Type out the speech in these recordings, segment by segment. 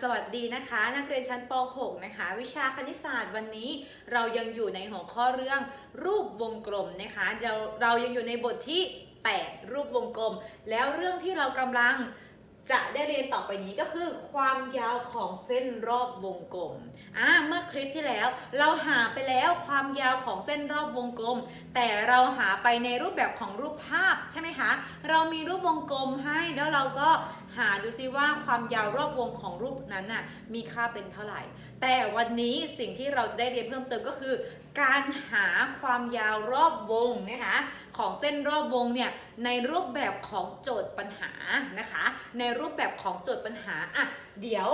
สวัสดีนะคะ นักเรียนชั้นป .6 นะคะ วิชาคณิตศาสตร์วันนี้เรายังอยู่ในหัวข้อเรื่องรูปวงกลมนะคะเราเรายังอยู่ในบทที่ 8 รูปวงกลม แล้วเรื่องที่เรากำลัง จะได้เรียนต่อไปนี้ก็คือความยาวของเส้นรอบวงกลมอ่าเมื่อคลิปที่แล้วเราหาไปแล้วความยาวของเส้นรอบวงกลม แต่เราหาไปในรูปแบบของรูปภาพใช่ไหมคะ เรามีรูปวงกลมให้แล้วเราก็หาดูซิว่าความยาวรอบวงของรูปนั้นน่ะมีค่าเป็นเท่าไหร่ แต่วันนี้สิ่งที่เราจะได้เรียนเพิ่มเติมก็คือ การหาความยาวรอบวงนะคะของเส้นรอบวงเนี่ยในรูปแบบของโจทย์ปัญหานะคะ ในรูปแบบของโจทย์ปัญหาอะเดี๋ยว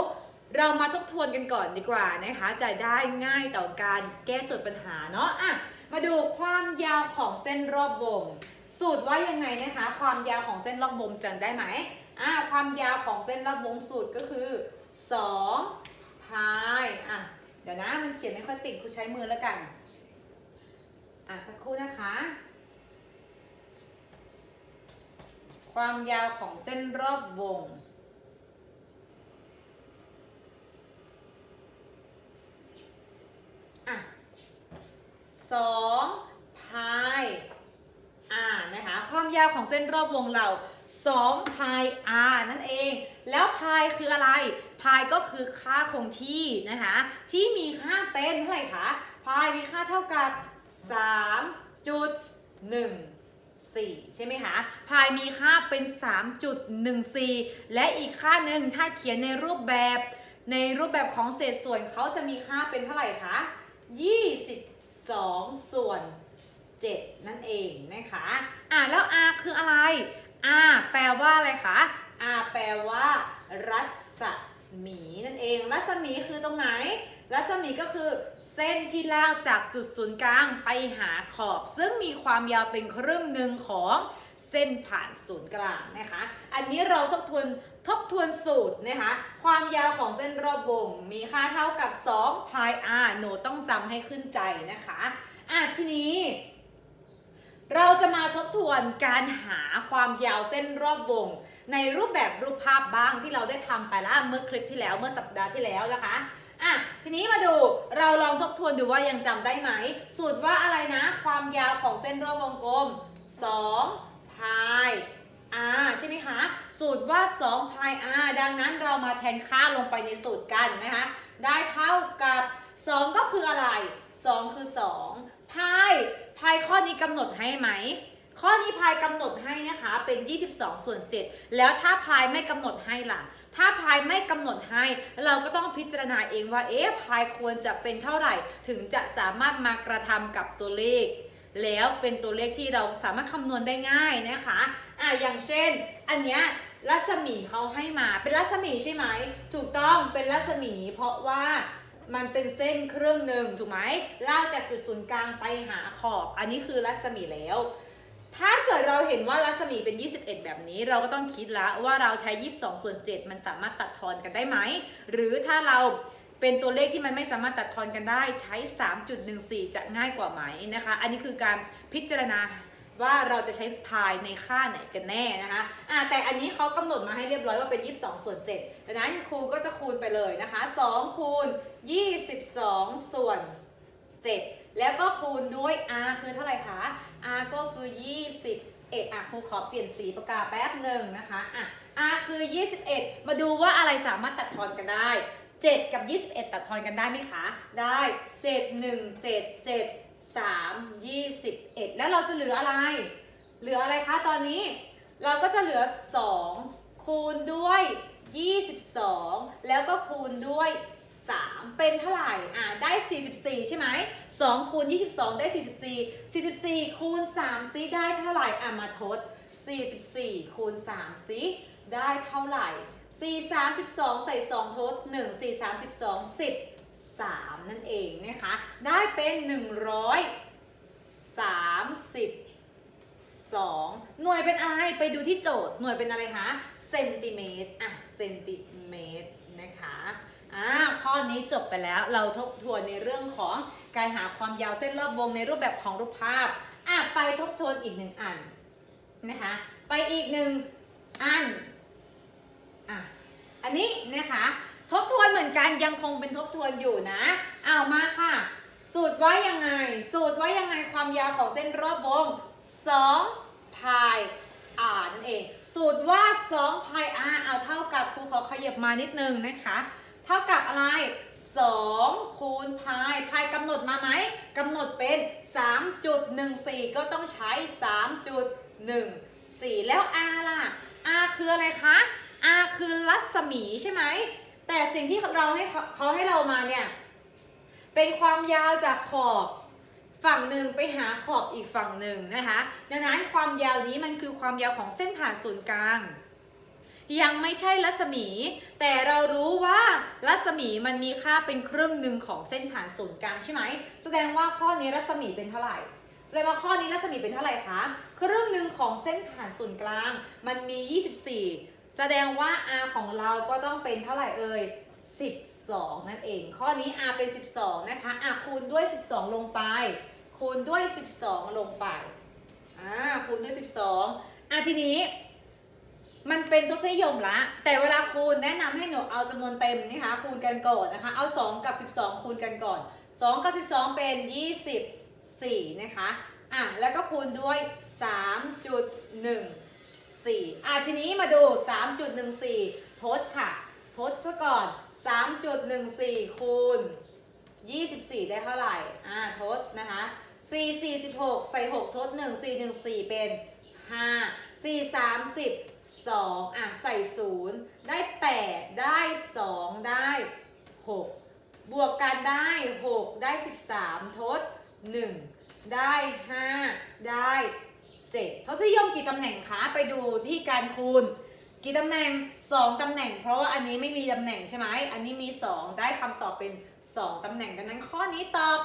เรามาทบทวนกันก่อนดีกว่านะคะจะได้ง่ายต่อการแก้โจทย์ปัญหาเนาะอะมาดูความยาวของเส้นรอบวง สูตรว่ายังไงนะคะ ความยาวของเส้นรอบวงจำได้ไหมอะความยาวของเส้นรอบวงสูตรก็คือ 2 พายอะเดี๋ยวนะมันเขียนไม่ค่อยติดครูใช้มือแล้วกันอะสักครู่นะคะ ความยาวของเส้นรอบวงอะสองพาย อ่านะคะความยาวของเส้นรอบวงเรา2พาย r นั่นเอง แล้วพายคืออะไรพายก็คือค่าคงที่นะคะที่มีค่าเป็นเท่าไหร่คะพายมีค่าเท่ากับ 3.14 ใช่ไหมคะ พายมีค่าเป็น 3.14 และอีกค่าหนึ่งถ้าเขียนในรูปแบบในรูปแบบของเศษส่วนเขาจะมีค่าเป็นเท่าไหร่คะ 22 ส่วน 7 นั่นเองนะคะอะแล้ว r คืออะไร r แปลว่าอะไรคะ r แปลว่า รัศมีนั่นเอง รัศมีคือตรงไหน รัศมีก็คือเส้นที่ลากจากจุดศูนย์กลางไปหาขอบ ซึ่งมีความยาวเป็นครึ่งหนึ่งของเส้นผ่านศูนย์กลางนะคะ อันนี้เราทบทวนทบทวนสูตรนะคะ ความยาวของเส้นรอบวงมีค่าเท่ากับ2 pi r โนต้องจำให้ขึ้นใจนะคะ อะทีนี้ เราจะมาทบทวนการหาความยาวเส้นรอบวง ในรูปแบบรูปภาพบ้างที่เราได้ทำไปแล้วเมื่อคลิปที่แล้วเมื่อสัปดาห์ที่แล้วนะคะอะทีนี้มาดูเราลองทบทวนดูว่ายังจำได้ไหม สูตรว่าอะไรนะ ความยาวของเส้นรอบวงกลม2พาย r ใช่ไหมคะสูตรว่า2พาย r ดังนั้นเรามาแทนค่าลงไปในสูตรกันนะคะได้เท่ากับ 2 ก็คืออะไร 2 คือ2พาย พายข้อนี้กำหนดให้ไหม ข้อนี้พายกำหนดให้นะคะเป็น 22 ส่วน 7 แล้วถ้าพายไม่กำหนดให้ล่ะ ถ้าพายไม่กำหนดให้ เราก็ต้องพิจารณาเองว่าเอ๊ะพายควรจะเป็นเท่าไหร่ ถึงจะสามารถมากระทำกับตัวเลข แล้วเป็นตัวเลขที่เราสามารถคำนวณได้ง่ายนะคะอะอย่างเช่น อันเนี้ยรัศมีเขาให้มาเป็นรัศมีใช่ไหมถูกต้องเป็นรัศมี เพราะว่า มันเป็นเส้นเครื่องหนึ่งถูกไหมลากจากจุดศูนย์กลางไปหาขอบ อันนี้คือรัศมีแล้ว ถ้าเกิดเราเห็นว่ารัศมีเป็น 21 แบบนี้ เราก็ต้องคิดละว่าเราใช้ 22 ส่วน 7 มันสามารถตัดทอนกันได้ไหม หรือถ้าเราเป็นตัวเลขที่มันไม่สามารถตัดทอนกันได้ใช้ 3.14 จะง่ายกว่าไหมนะคะ อันนี้คือการพิจารณา ว่าเราจะใช้พายในค่าไหนกันแน่นะคะอะแต่อันนี้เขากำหนดมาให้เรียบร้อยว่าเป็น 22 ส่วน7ดังนั้นครูก็จะคูณไปเลยนะคะ 2 คูณ 22 ส่วน 7 แล้วก็คูณด้วย r คือเท่าไหร่คะ r ก็คือ21อะครูขอเปลี่ยนสีปากกาแป๊บหนึ่งนะคะอะ r คือ 21 มาดูว่าอะไรสามารถตัดทอนกันได้ 7 กับ 21 ตัดทอนกันได้ไหมคะ ได้ 7 1 7 7 3 21 แล้วเราจะเหลืออะไร เหลืออะไรคะตอนนี้ เราก็จะเหลือ 2 คูณด้วย 22 แล้วก็คูณด้วย 3 เป็นเท่าไหร่ อ่าได้ 44 ใช่ไหม2คูณ 22 ได้ 44 44 คูณ3ซิได้เท่าไหร่ อะมาทด 44 คูณ3ซิได้เท่าไหร่ 4 32 ใส่ 2 ทด 1 4 32 10 3 นั่นเองนะคะ ได้เป็น 132 หน่วยเป็นอะไร ไปดูที่โจทย์ หน่วยเป็นอะไรคะเซนติเมตรอะเซนติเมตรนะคะอ่าข้อนี้จบไปแล้วเราทบทวนในเรื่องของการหาความยาวเส้นรอบวงในรูปแบบของรูปภาพอะไปทบทวนอีกหนึ่งอันนะคะ ไปอีกหนึ่งอันอะอันนี้นะคะ ทบทวนเหมือนกันยังคงเป็นทบทวนอยู่นะเอามาค่ะ สูตรว่ายังไง สูตรว่ายังไงความยาวของเส้นรอบวง2พาย r นั่นเอง สูตรว่า2พาย r เอาเท่ากับครูขอขยับมานิดนึงนะคะ เท่ากับอะไร 2 คูณพายพายกำหนดมาไหมกำหนดเป็น 3.14 ก็ต้องใช้ 3.14 แล้ว r ล่ะ r คืออะไรคะ r คือรัศมีใช่ไหม แต่สิ่งที่เราให้เขาให้เรามาเนี่ย เป็นความยาวจากขอบฝั่งหนึ่งไปหาขอบอีกฝั่งหนึ่งนะคะ ดังนั้นความยาวนี้มันคือความยาวของเส้นผ่านศูนย์กลาง ยังไม่ใช่รัศมี แต่เรารู้ว่ารัศมีมันมีค่าเป็นครึ่งหนึ่งของเส้นผ่านศูนย์กลางใช่ไหม แสดงว่าข้อนี้รัศมีเป็นเท่าไหร่ แสดงว่าข้อนี้รัศมีเป็นเท่าไหร่คะ ครึ่งหนึ่งของเส้นผ่านศูนย์กลาง มันมี 24 แสดงว่า r ของเราก็ต้องเป็นเท่าไหร่เอ่ย 12 นั่นเอง ข้อนี้ r เป็น 12 นะคะะคูณด้วย 12 ลงไป คูณด้วย 12 ลงไป อ่า คูณด้วย 12 อะทีนี้ มันเป็นทศนิยมละ แต่เวลาคูณแนะนำให้หนูเอาจำนวนเต็มนะคะ คูณกันก่อนนะคะ เอา 2 กับ 12 คูณกันก่อน 2 กับ 12 เป็น 24 นะคะ อะ แล้วก็คูณด้วย 3.1 3.14อะทีนี้มาดู 3.14 ทดค่ะ ทดซะก่อน 3.14 คูณ 24 ได้เท่าไหร่ อ่า ทดนะคะ 4 46ใส่ 6 ทด 1 4 1 4 เป็น 5 4 30 2 อะ ใส่ 0 ได้ 8 ได้ 2 ได้ 6 บวกกันได้ 6 ได้ 13 ทด 1 ได้ 5 ได้ 7ทศนิยมกี่ตำแหน่งคะ ไปดูที่การคูณ กี่ตำแหน่ง 2ตำแหน่ง เพราะว่าอันนี้ไม่มีตำแหน่งใช่ไหม อันนี้มี 2 ได้คำตอบเป็น 2ตำแหน่ง ดังนั้นข้อนี้ตอบ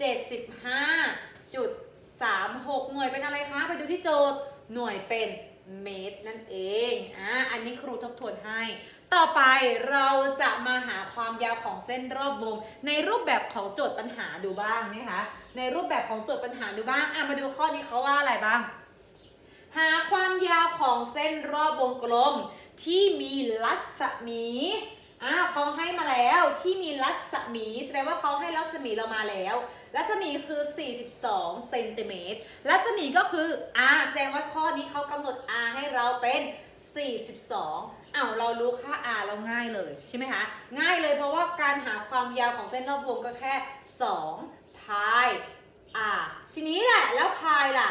75.36 หน่วยเป็นอะไรคะ ไปดูที่โจทย์ หน่วยเป็นเมตรนั่นเอง อ่า อันนี้ครูทบทวนให้ ต่อไปเราจะมาหาความยาวของเส้นรอบวง ในรูปแบบของโจทย์ปัญหาดูบ้างนะคะ ในรูปแบบของโจทย์ปัญหาดูบ้าง อะ มาดูข้อนี้เขาว่าอะไรบ้าง หาความยาวของเส้นรอบวงกลมที่มีรัศมีอ่าเขาให้มาแล้วที่มีรัศมีแสดงว่าเขาให้รัศมีเรามาแล้ว รัศมีคือ 42เซนติเมตรรัศมีก็คือ r แสดงว่าข้อนี้เขากำหนด r ให้เราเป็น 42อ้าวเรารู้ค่า r เราง่ายเลยใช่ไหมคะง่ายเลยเพราะว่าการหาความยาวของเส้นรอบวงก็แค่2พาย r ทีนี้แหละแล้วพายล่ะ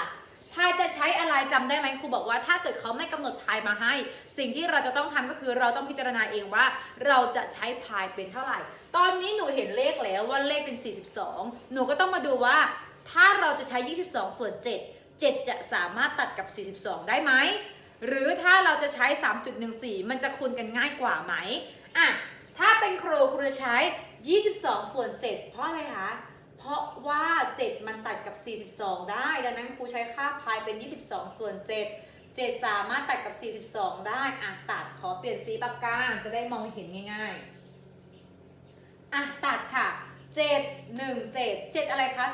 พายจะใช้อะไรจำได้ไหมครูบอกว่าถ้าเกิดเขาไม่กำหนดพายมาให้ สิ่งที่เราจะต้องทำก็คือเราต้องพิจารณาเองว่า เราจะใช้พายเป็นเท่าไหร่ ตอนนี้หนูเห็นเลขแล้วว่าเลขเป็น 42 หนูก็ต้องมาดูว่า ถ้าเราจะใช้ 22 ส่วน 7 7 จะสามารถตัดกับ 42 ได้ไหมหรือถ้าเราจะใช้ 3.14 มันจะคูณกันง่ายกว่าไหมอะถ้าเป็นครูครูจะใช้ 22 ส่วน 7 เพราะอะไรคะ เพราะว่า 7 มันตัดกับ 42 ได้ ดังนั้นครูใช้ค่าพายเป็น 22 ส่วน 7 7 สามารถตัดกับ 42 ได้อะตัดขอเปลี่ยนสีปากกาจะได้มองเห็นง่ายๆอะตัดค่ะ 7 1 7 7 อะไรคะ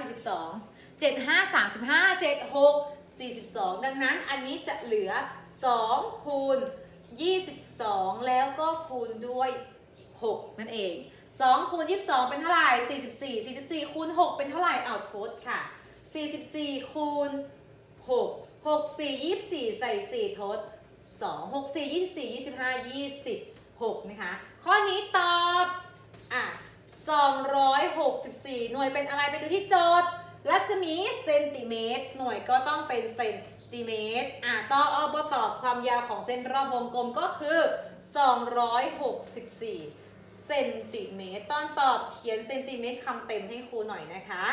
42 7 5 35 7 6 42 ดังนั้นอันนี้จะเหลือ 2 คูณ 22 แล้วก็คูณด้วย 6 นั่นเอง 2คูณ22 เป็นเท่าไหร่ 44 44คูณ6เป็นเท่าไหร่เอาทดค่ะ 44คูณ6 6 4 24 ใส่ 4 ทด 2 6 4 24 25 26 นะคะ ข้อนี้ตอบอะ264 หน่วยเป็นอะไรไปดูที่โจทย์รัศมีเซนติเมตร หน่วยก็ต้องเป็นเซนติเมตร อะต่อเอาบตอบความยาวของเส้นรอบวงกลมก็คือ 264 เซนติเมตร ตอนตอบเขียนเซนติเมตรคำเต็มให้ครูหน่อยนะคะ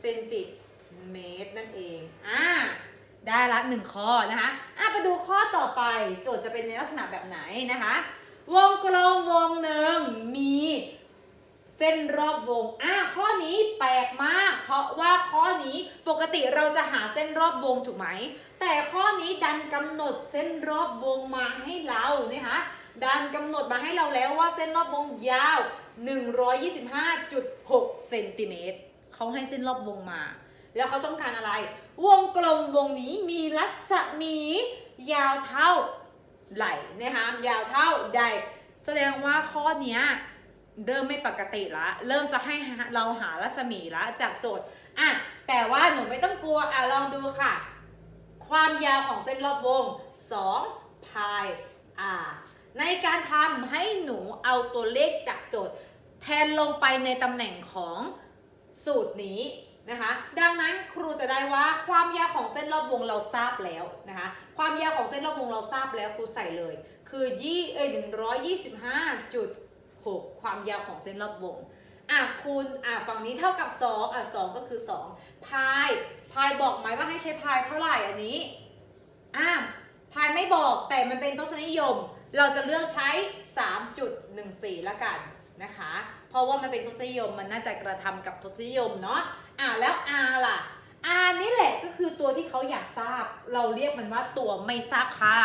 เซนติเมตรนั่นเอง อ่า ได้ละหนึ่งข้อนะคะ อะไปดูข้อต่อไป โจทย์จะเป็นในลักษณะแบบไหนนะคะ วงกลมวงหนึ่งมีเส้นรอบวง อะข้อนี้แปลกมาก เพราะว่าข้อนี้ปกติเราจะหาเส้นรอบวงถูกไหม แต่ข้อนี้ดันกำหนดเส้นรอบวงมาให้เรานะคะ ดันกำหนดมาให้เราแล้วว่าเส้นรอบวงยาว 125.6 เซนติเมตรเขาให้เส้นรอบวงมา แล้วเขาต้องการอะไร วงกลมวงนี้มีรัศมียาวเท่าไหร่นะคะยาวเท่าใด แสดงว่าข้อเนี้ยเริ่มไม่ปกติละ เริ่มจะให้เราหารัศมีละจากโจทย์อะแต่ว่าหนูไม่ต้องกลัวอะลองดูค่ะ ความยาวของเส้นรอบวง 2 พาย r ในการทำให้หนูเอาตัวเลขจากโจทย์ แทนลงไปในตำแหน่งของสูตรนี้นะคะ ดังนั้นครูจะได้ว่าความยาวของเส้นรอบวงเราทราบแล้วนะคะ ความยาวของเส้นรอบวงเราทราบแล้วครูใส่เลย คือยี่เอ้ยหนึ่งร้อยยี่สิบห้าจุดหกความยาวของเส้นรอบวงอะคูณอะฝั่งนี้เท่ากับ2อะ2ก็คือ2พายพายบอกไหมว่าให้ใช้พายเท่าไหร่อันนี้อะพายไม่บอกแต่มันเป็นทศนิยม เราจะเลือกใช้ 3.14 ละกันนะคะ เพราะว่ามันเป็นทศนิยมมันน่าจะกระทำกับทศนิยมเนาะอะแล้ว R ล่ะ R นี่แหละก็คือตัวที่เขาอยากทราบ เราเรียกมันว่าตัวไม่ทราบค่า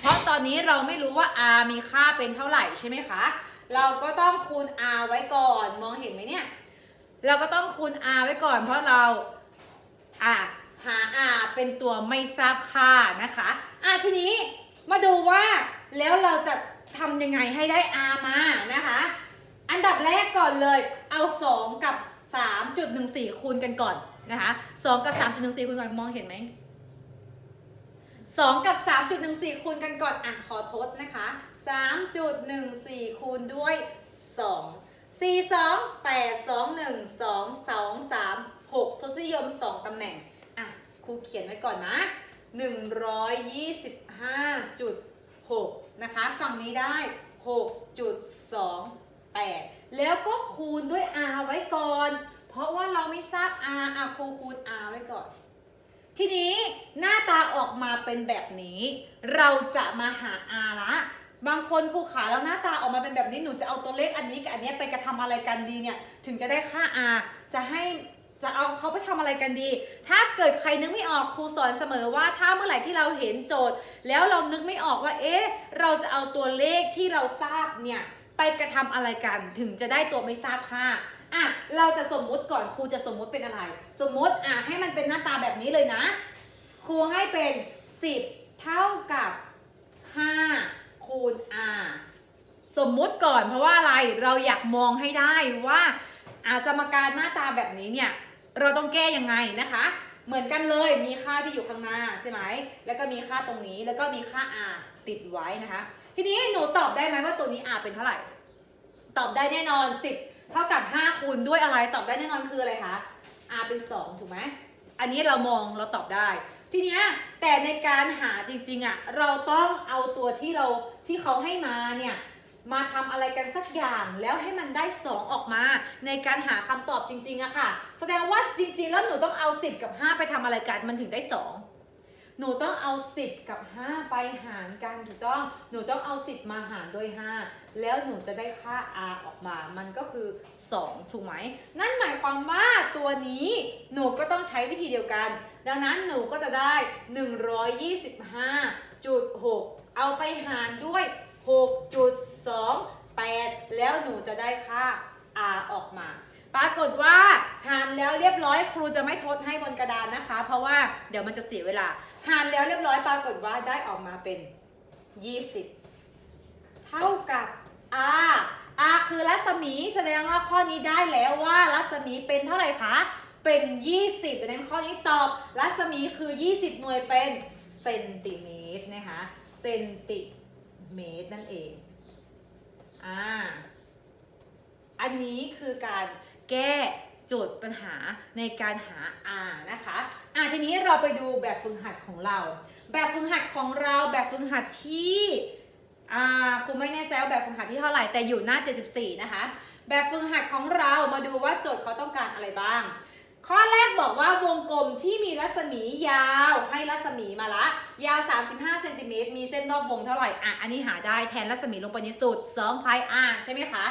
เพราะตอนนี้เราไม่รู้ว่า R มีค่าเป็นเท่าไหร่ใช่ไหมคะ เราก็ต้องคูณ R ไว้ก่อนมองเห็นไหมเนี่ย เราก็ต้องคูณ R ไว้ก่อน เพราะเราอะหา R เป็นตัวไม่ทราบค่านะคะอะทีนี้มาดูว่า แล้วเราจะทำยังไงให้ได้ R มานะคะ อันดับแรกก่อนเลย เอา 2 กับ 3.14 คูณกันก่อนนะคะ2กับ 3.14 คูณกันมองเห็นไหม2 กับ 3.14 คูณกันก่อน อะ ขอทดนะคะ 3.14 คูณด้วย 2 4 2 8 2 1 2 2 3 6 ทศนิยม 2 ตำแหน่ง อะ ครูเขียนไว้ก่อนนะ 125.6 6นะคะฝั่งนี้ได้ 6.28 แล้วก็คูณด้วย r ไว้ก่อน เพราะว่าเราไม่ทราบ r อะครูคูณ r ไว้ก่อน ทีนี้หน้าตาออกมาเป็นแบบนี้ เราจะมาหา r ละบางคนครูขาแล้วหน้าตาออกมาเป็นแบบนี้หนูจะเอาตัวเลขอันนี้กับอันนี้ไปกระทำอะไรกันดีเนี่ยถึงจะได้ค่า r จะให้ จะเอาเขาไปทำอะไรกันดี ถ้าเกิดใครนึกไม่ออกครูสอนเสมอว่าถ้าเมื่อไหร่ที่เราเห็นโจทย์ แล้วเรานึกไม่ออกว่า เอ๊ะ เราจะเอาตัวเลขที่เราทราบเนี่ยไปกระทำอะไรกันถึงจะได้ตัวไม่ทราบค่าอะเราจะสมมุติก่อนครูจะสมมุติเป็นอะไร สมมุติอะให้มันเป็นหน้าตาแบบนี้เลยนะ ครูให้เป็น 10 เท่ากับ5คูณ r สมมุติก่อนเพราะว่าอะไรเราอยากมองให้ได้ว่าอาสมการหน้าตาแบบนี้เนี่ย เราต้องแก้ยังไงนะคะ เหมือนกันเลยมีค่าที่อยู่ข้างหน้าใช่ไหมแล้วก็มีค่าตรงนี้แล้วก็มีค่า r ติดไว้นะคะ ทีนี้หนูตอบได้ไหมว่าตัวนี้ r เป็นเท่าไหร่ ตอบได้แน่นอน 10 เท่ากับ 5 คูณด้วยอะไรตอบได้แน่นอนคืออะไรคะ r เป็น 2 ถูกไหมอันนี้เรามองเราตอบได้ ทีเนี้ยแต่ในการหาจริงๆอะเราต้องเอาตัวที่เราที่เขาให้มาเนี่ย มาทำอะไรกันสักอย่างแล้วให้มันได้ 2 ออกมา ในการหาคำตอบจริงๆอะค่ะ แสดงว่าจริงๆ แล้วหนูต้องเอา 10 กับ 5 ไปทำอะไรกันมันถึงได้ 2 หนูต้องเอา 10 กับ 5 ไปหารกันถูกต้อง หนูต้องเอา 10 มาหารด้วย 5 แล้วหนูจะได้ค่า r ออกมา มันก็คือ 2 ถูกไหม นั่นหมายความว่าตัวนี้หนูก็ต้องใช้วิธีเดียวกัน ดังนั้นหนูก็จะได้ 125.6 เอาไปหารด้วย 6.28 แล้วหนูจะได้ค่า r ออกมา ปรากฏว่าหารแล้วเรียบร้อยครูจะไม่ทดให้บนกระดานนะคะ เพราะว่าเดี๋ยวมันจะเสียเวลา หารแล้วเรียบร้อยปรากฏว่าได้ออกมาเป็น 20 เท่ากับ r r คือรัศมีแสดงว่าข้อนี้ได้แล้วว่ารัศมีเป็นเท่าไหร่คะ เป็น 20ดังนั้นข้อนี้ตอบรัศมีคือ 20 หน่วยเป็นเซนติเมตรนะคะเซนติเมตร เมตรนั่นเอง อ่า อันนี้คือการแก้โจทย์ปัญหาในการหา R นะคะ อะทีนี้เราไปดูแบบฝึกหัดของเรา แบบฝึกหัดของเราแบบฝึกหัดที่อ่าครูไม่แน่ใจว่าแบบฝึกหัดที่เท่าไหร่แต่อยู่หน้า 74 นะคะ แบบฝึกหัดของเรามาดูว่าโจทย์เขาต้องการอะไรบ้าง ข้อแรกบอกว่าวงกลมที่มีรัศมียาวให้รัศมีมาละ ยาว 35เซนติเมตรมีเส้นรอบวงเท่าไหร่อะอันนี้หาได้แทนรัศมีลงไปในสูตร2 pi r ใช่ไหมคะ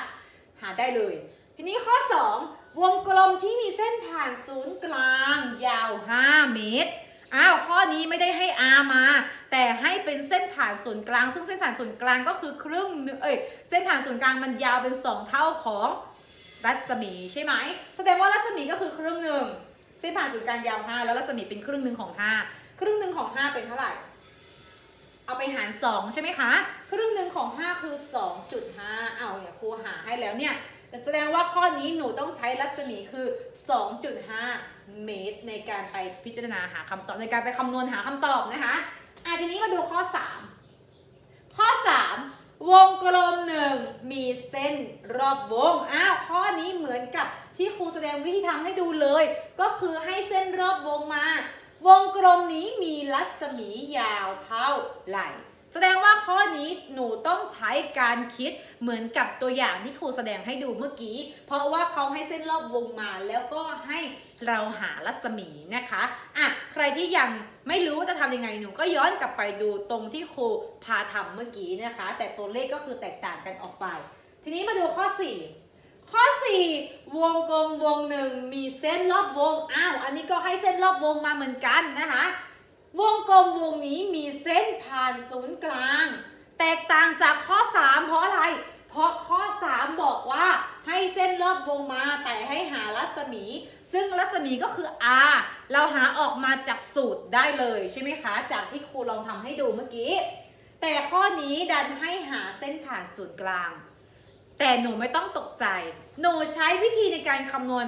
หาได้เลย ทีนี้ข้อ 2 วงกลมที่มีเส้นผ่านศูนย์กลาง ยาว 5 เมตรอ้าวข้อนี้ไม่ได้ให้ r มา แต่ให้เป็นเส้นผ่านศูนย์กลาง ซึ่งเส้นผ่านศูนย์กลางก็คือครึ่งหนึ่งเอ้ยเส้นผ่านศูนย์กลางมันยาวเป็น 2 เท่าของ รัศมีใช่ไหมแสดงว่ารัศมีก็คือครึ่งหนึ่งเส้นผ่านศูนย์กลางยาว 5 แล้วรัศมีเป็นครึ่งหนึ่งของ 5 ครึ่งหนึ่งของ 5 เป็นเท่าไหร่ เอาไปหาร 2 ใช่ไหมคะ ครึ่งหนึ่งของ 5 คือ 2.5 เอาเนี่ยครูหาให้แล้วเนี่ยแสดงว่าข้อนี้หนูต้องใช้รัศมีคือ 2.5 เมตร ในการไปพิจารณาหาคำตอบในการไปคำนวณหาคำตอบนะคะอะทีนี้มาดูข้อ 3 ข้อ 3 วงกลมหนึ่งมีเส้นรอบวง อ้าว ข้อนี้เหมือนกับที่ครูแสดงวิธีทำให้ดูเลย ก็คือให้เส้นรอบวงมา วงกลมนี้มีรัศมียาวเท่าไหร่ แสดงว่าข้อนี้หนูต้องใช้การคิดเหมือนกับตัวอย่างที่ครูแสดงให้ดูเมื่อกี้ เพราะว่าเขาให้เส้นรอบวงมาแล้วก็ให้เราหารัศมีนะคะอะใครที่ยังไม่รู้ว่าจะทำยังไงหนูก็ย้อนกลับไปดูตรงที่ครูพาทำเมื่อกี้นะคะ แต่ตัวเลขก็คือแตกต่างกันออกไป ทีนี้มาดูข้อ 4 ข้อ 4 วงกลมวงหนึ่งมีเส้นรอบวงอ้าวอันนี้ก็ให้เส้นรอบวงมาเหมือนกันนะคะ วงกลมวงนี้มีเส้นผ่านศูนย์กลาง แตกต่างจากข้อ 3 เพราะอะไร เพราะข้อ 3 บอกว่าให้เส้นรอบวงมาแต่ให้หารัศมี ซึ่งรัศมีก็คือ r เราหาออกมาจากสูตรได้เลยใช่ไหมคะ จากที่ครูลองทำให้ดูเมื่อกี้ แต่ข้อนี้ดันให้หาเส้นผ่านศูนย์กลาง แต่หนูไม่ต้องตกใจ หนูใช้วิธีในการคำนวณ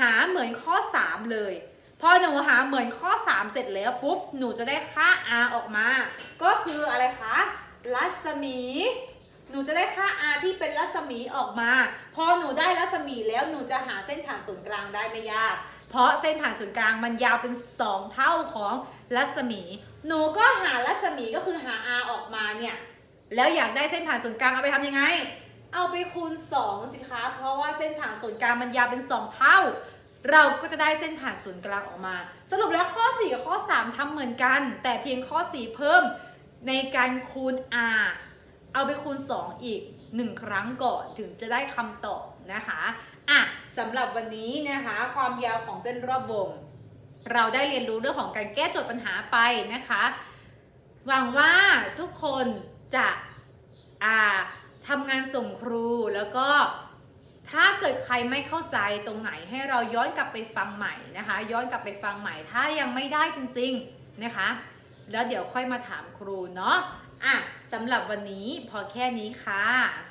หาเหมือนข้อ 3 เลย พอหนูหาเหมือนข้อ 3 เสร็จแล้วปุ๊บ หนูจะได้ค่า r ออกมา ก็คืออะไรคะ รัศมี หนูจะได้ค่า r ที่เป็นรัศมีออกมา พอหนูได้รัศมีแล้วหนูจะหาเส้นผ่านศูนย์กลางได้ไม่ยาก เพราะเส้นผ่านศูนย์กลางมันยาวเป็น 2 เท่าของรัศมี หนูก็หารัศมีก็คือหา r ออกมาเนี่ย แล้วอยากได้เส้นผ่านศูนย์กลางเอาไปทำยังไง เอาไปคูณ 2 สิคะ เพราะว่าเส้นผ่านศูนย์กลางมันยาวเป็น 2 เท่า เราก็จะได้เส้นผ่านศูนย์กลางออกมา สรุปแล้วข้อ 4 กับข้อ 3ทำเหมือนกัน แต่เพียงข้อ 4 เพิ่มในการคูณ r เอาไปคูณ 2 อีก 1 ครั้งก่อนถึงจะได้คำตอบนะคะอะสำหรับวันนี้นะคะ ความยาวของเส้นรอบวง เราได้เรียนรู้เรื่องของการแก้โจทย์ปัญหาไปนะคะ หวังว่าทุกคนจะอ่าทำงานส่งครูแล้วก็ ถ้าเกิดใครไม่เข้าใจตรงไหนให้เราย้อนกลับไปฟังใหม่นะคะ ย้อนกลับไปฟังใหม่ ถ้ายังไม่ได้จริงๆนะคะ แล้วเดี๋ยวค่อยมาถามครูเนาะอะสำหรับวันนี้พอแค่นี้ค่ะ